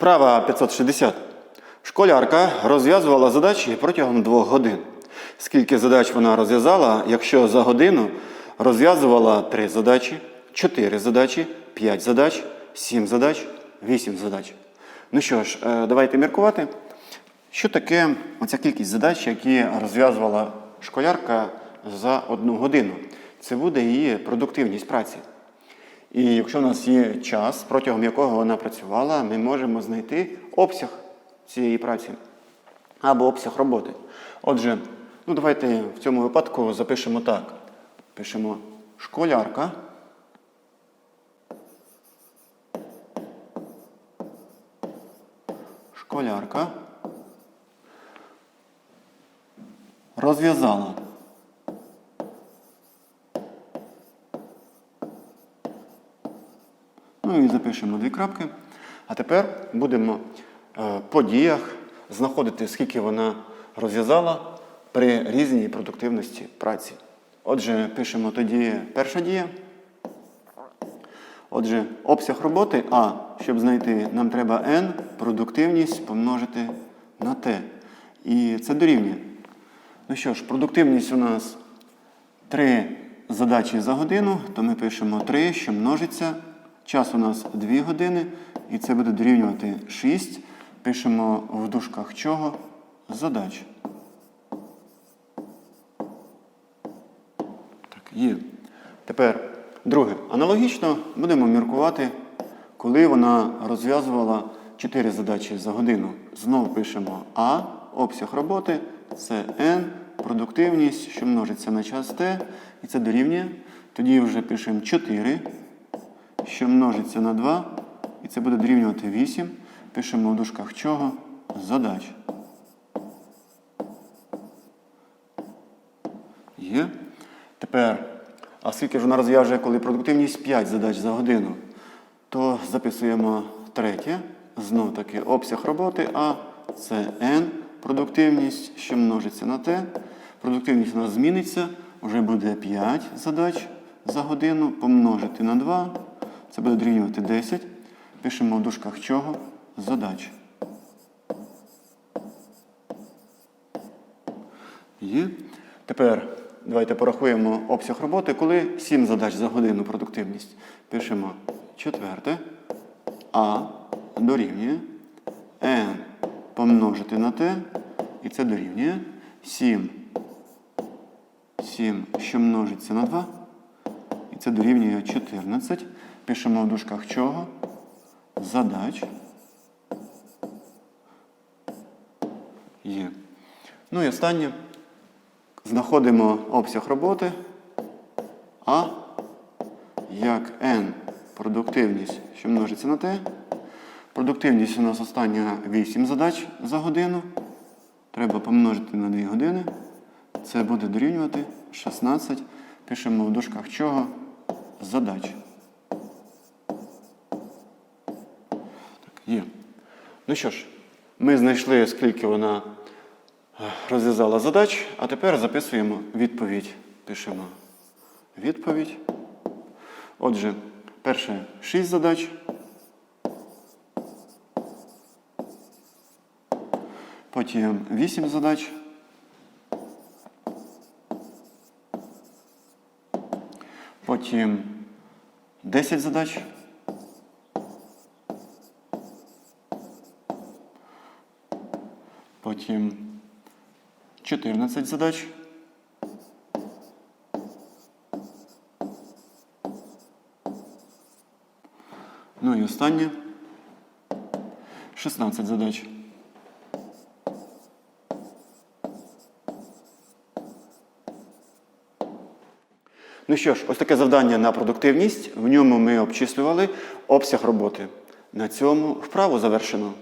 Вправа 560. Школярка розв'язувала задачі протягом двох годин. Скільки задач вона розв'язала, якщо за годину розв'язувала 3 задачі, 4 задачі, 5 задач, 7 задач, 8 задач. Ну що ж, е, давайте міркувати. Що таке оця кількість задач, які розв'язувала школярка за одну годину? Це буде її продуктивність праці. І якщо в нас є час, протягом якого вона працювала, ми можемо знайти обсяг цієї праці або обсяг роботи. Отже, ну давайте в цьому випадку запишемо так. Пишемо школярка. Школярка розв'язала. Ну і запишемо дві крапки. А тепер будемо е, по діях знаходити, скільки вона розв'язала при різній продуктивності праці. Отже, пишемо тоді перша дія. Отже, обсяг роботи А, щоб знайти, нам треба N, продуктивність помножити на T. І це дорівнює. Ну що ж, продуктивність у нас 3 задачі за годину, то ми пишемо 3, що множиться. Час у нас 2 години, і це буде дорівнювати 6. Пишемо в дужках чого? Задач. Так, є. Тепер друге. Аналогічно будемо міркувати, коли вона розв'язувала 4 задачі за годину. Знову пишемо А, обсяг роботи, це N, продуктивність, що множиться на час T, і це дорівнює. Тоді вже пишемо 4, що множиться на 2, і це буде дорівнювати 8. Пишемо в дужках чого? Задач. Є. Тепер, а скільки ж вона розв'яжує, коли продуктивність 5 задач за годину, то записуємо третє. Знов таки обсяг роботи, а це N, продуктивність, що множиться на T. Продуктивність у нас зміниться, вже буде 5 задач за годину, помножити на 2. Це буде дорівнювати 10. Пишемо в дужках чого? Задач. Є. Тепер давайте порахуємо обсяг роботи, коли 7 задач за годину продуктивність. Пишемо четверте. А дорівнює n помножити на t, і це дорівнює 7. 7, що множиться на 2, і це дорівнює 14. Пишемо в дужках чого? Задач. Є. Ну і останнє. Знаходимо обсяг роботи. А як n продуктивність, що множиться на t. Продуктивність у нас остання 8 задач за годину. Треба помножити на 2 години. Це буде дорівнювати 16. Пишемо в дужках чого? Задач. Так, є. Ну що ж, ми знайшли, скільки вона е, розв'язала задач, а тепер записуємо відповідь. Пишемо відповідь. Отже, перше 6 задач. Потім 8 задач. Потім 10 задач. Потім 14 задач. Ну і останнє 16 задач. Ну що ж, ось таке завдання на продуктивність. В ньому ми обчислювали обсяг роботи. На цьому вправу завершено.